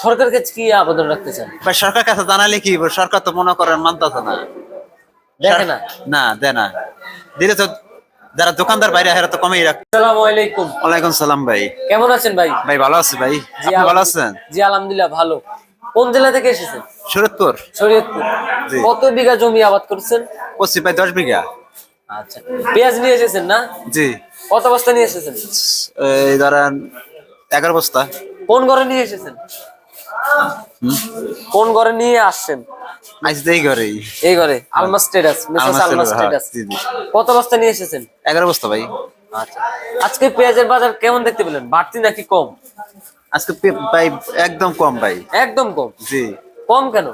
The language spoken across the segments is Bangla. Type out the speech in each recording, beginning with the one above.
সরকারের কাছে কি আবেদন রাখতে চান? ভাই সরকার কাছে জানালে কি? সরকার তো মনে করেন মানতেছে না। দেখে না? না দেয় না। দিলে তো যারা দোকানদার বাইরে হেরা তো কমেই রাখ। আসসালামু আলাইকুম। ওয়ালাইকুম সালাম ভাই। কেমন আছেন ভাই? ভাই ভালো আছি ভাই। আপনি ভালো আছেন? জি আলহামদুলিল্লাহ ভালো। কোন জেলা থেকে এসেছেন? শরীয়তপুর। জি। কত বিঘা জমি আবাদ করছেন? পশ্চিম ভাই দশ বিঘা। আচ্ছা। পেঁয়াজ নিয়ে এসেছেন না? জি। কত বস্তা নিয়ে এসেছেন? এই ধরেন এগারো বস্তা। কোন ঘরে নিয়ে এসেছেন? কোন ঘরে নিয়ে আসছেন? দেই ঘরেই। এই ঘরে? আলমা স্টেটাস মিসেস আলমা আলমা স্টেটাস, হ্যাঁ। কত বস্তা নিয়ে এসেছেন? এগারো বস্তা ভাই। আচ্ছা। আজকে পেঁয়াজের বাজার কেমন দেখতে পেলেন? বাড়তি নাকি কম? আজকে ভাই একদম কম ভাই। একদম কম? জি। কম কেন?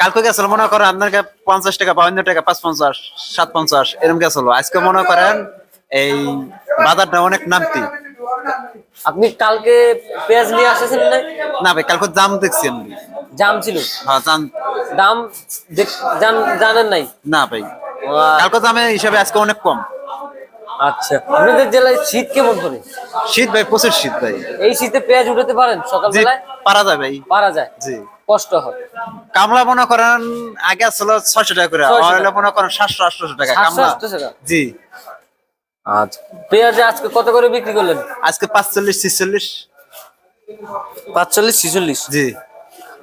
কালকে গেছিল মনে করেন আপনার কাছে পঞ্চাশ টাকা বাউন্ন টাকা পাঁচ পঞ্চাশ সাত পঞ্চাশ এরকম গেছিল। আজকে মনে করেন এই বাজারটা অনেক নামতি। আপনি কালকে পেঁয়াজ নিয়ে আসেছেন না? না ভাই কালকে দাম দেখছি আমি। জাম ছিল? হ্যাঁ দাম দাম জান- জানেন নাই? না ভাই। কালকে দামে হিসাবে আজকে অনেক কম। আচ্ছা আপনাদের জেলায় শীত কেমন করে? শীত ভাই প্রচুর শীত ভাই। এই শীতে পেঁয়াজ উঠাতে পারেন সকালবেলায়? পারা যায় ভাই। পারা যায়? জি। কষ্ট হয়। কামলা মনে করেন আগে আসলে ছয়শো টাকা করে 600 হইলে মনে করেন সাতশো আটশো টাকা কামলা। জি। আচ্ছা। পেঁয়াজে আজকে কত করে বিক্রি করলেন? আজকে পাঁচচল্লিশ ছিচল্লিশ। পাঁচচল্লিশ ছিচল্লিশ? জি।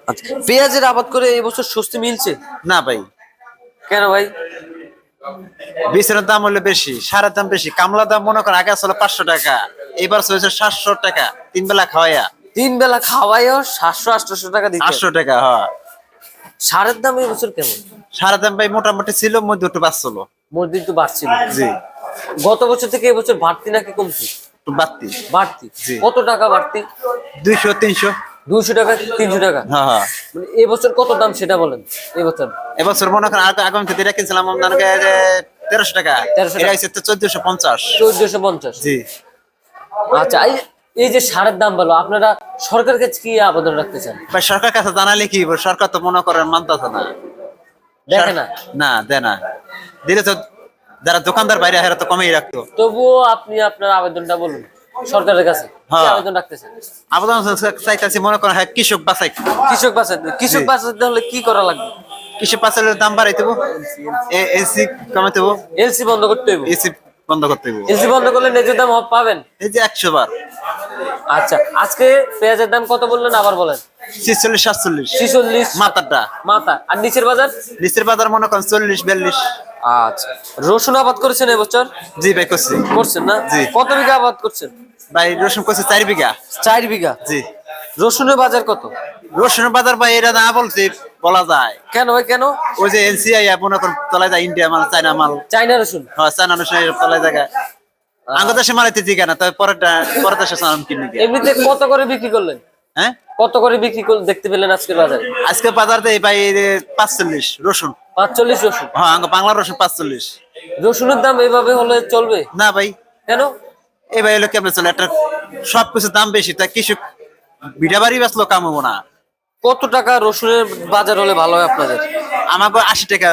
আচ্ছা। পেঁয়াজের আবাদ করে এই বছর স্বস্তি মিলছে? না ভাই। কেন ভাই? বিচের দাম হলো বেশি সারের দাম বেশি। কামলা দাম মনে করেন আগে আসলে পাঁচশো টাকা এবার চলছে সাতশো টাকা তিন বেলা খাওয়াইয়া। তিন বেলা খাওয়াইও সাতশো আটশো টাকা দিচ্ছে আটশো টাকা হ্যাঁ। সারের দাম এই বছর কেমন? সারের দাম ভাই মোটামুটি ছিল মধ্যে একটু বাড়ছিল। মসজিদ তো বাড়ছিল। জি। গত বছর থেকে এবছর বাড়তি নাকি কমতি বাড়তি। বাড়তি। কত টাকা বাড়তি? দুইশো তিনশো। দুইশো টাকা তিনশো টাকা? হ্যাঁ হ্যাঁ। মানে এবছর কত দাম সেটা বলেন এবছর এবছর মনে করেন আগে আগামী ক্ষেত্রে কিনছিলাম আপনাকে তেরোশো টাকা। 1300 এটা হচ্ছে চোদ্দশো পঞ্চাশ। চোদ্দশো পঞ্চাশ। জি। আচ্ছা এই যে সারের দাম বলো আপনারা সরকারের কাছে কি আবেদন রাখতে চান? ভাই সরকার কাছে জানালে কি? সরকার তো মনে করেন মানতেছে না। দেখে না? না দেয় না। দিলে তো যারা দোকানদার বাইরে হেরা তো কমেই রাখতো। তবুও আপনি আপনার আবেদনটা বলুন সরকারের কাছে হ্যাঁ। আবেদন রাখতেছেন? আবেদন চাইতেছি মনে করেন হ্যাঁ কৃষক বাঁচাই কৃষক কৃষক হলে কি করা লাগবে? কৃষক দাম বাড়াইতে এসি এলসি বন্ধ করতে হইব? এসি বন্ধ করতে এসি বন্ধ করলে ন্যায্য দাম পাবেন? এই যে একশো বার। আচ্ছা আজকে পেঁয়াজের দাম কত বললেন? আবার বলেন। ছিচল্লিশ সাতচল্লিশ। ছিচল্লিশ। মাথাটা। মাথা। আর নিচের বাজার? নিচের বাজার মনে করেন চল্লিশ বিয়াল্লিশ। আচ্ছা। রসুন আবাদ করেছেন এবছর জি ভাই করছি। করছেন না? জি। কত বিঘা আবাদ করছেন? ভাই রসুন করছি চার বিঘা। চার বিঘা? জি। রসুনের বাজার কত? রসুনের বাজার ভাই এটা না বলছি বলা যায়। কেন ভাই কেন? ওই যে এনসিআই মনে করেন তলায় যায় ইন্ডিয়া মাল চায়না মাল। চাইনা রসুন? হ্যাঁ চায়না রসুন তলায় জায়গায় আঙ্গ দেশে মালাইতে জি কেন? তবে পরেরটা পরের দেশে সালাম কিনে? গিয়ে এমনিতে কত করে বিক্রি করলেন? হ্যাঁ? কত করে বিক্রি করলে দেখতে পেলেন আজকের বাজারে? আজকে বাজার দেয় ভাই পাঁচচল্লিশ রসুন। পাঁচচল্লিশ রসুন? হ্যাঁ বাংলা রসুন পাঁচচল্লিশ। রসুনের দাম এভাবে হলে চলবে? না ভাই। কেন? এই ভাই হলো কেমন চলে? একটা সব কিছু দাম বেশি তাই কৃষক বিটা বাড়ি বেচলো কাম হব না। কত টাকা রসুনের বাজার হলে ভালো হয় আপনাদের? আমাকে আশি টাকা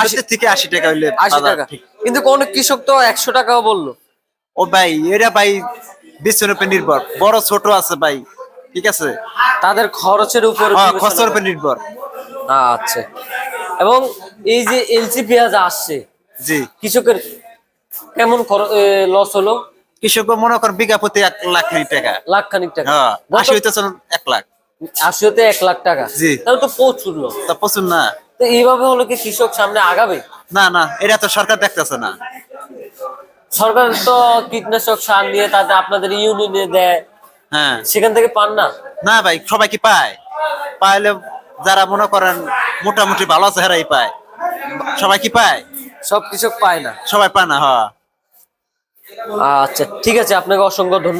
আশি থেকে আশি টাকা হইলে আশি টাকা। কিন্তু অনেক কৃষক তো একশো টাকাও বলল। ও ভাই এরা ভাই বিশ্বের উপর নির্ভর। বড় ছোট আছে ভাই ঠিক আছে? তাদের খরচের উপর হ্যাঁ খরচের উপর নির্ভর। আচ্ছা। এবং এই যে এলসি পেঁয়াজ আসছে জি। কৃষকের কেমন লস হলো? কৃষক মনে করেন বিঘা প্রতি এক লাখ টাকা। লাখ খানিক টাকা। হ্যাঁ আশি হইতে এক লাখ। আশিতে এক লাখ টাকা। জি। তাহলে তো প্রচুর loss। তা প্রচুর না। তো এইভাবে হলো কি কৃষক সামনে আগাবে? না না এটা তো সরকার দেখতেছে না। সরকার তো কীটনাশক সার দিয়ে তাতে আপনাদের ইউনিয়নে দেয়। হ্যাঁ। সেখান থেকে পান না? না ভাই সবাই কি পায়? পাইলে যারা মনে করেন মোটামুটি ভালো চেহারাই পায়। সবাই কি পায়? সব কৃষক পায় না। সবাই পায় না হ্যাঁ। আচ্ছা ঠিক আছে আপনাকে অসংখ্য ধন্যবাদ।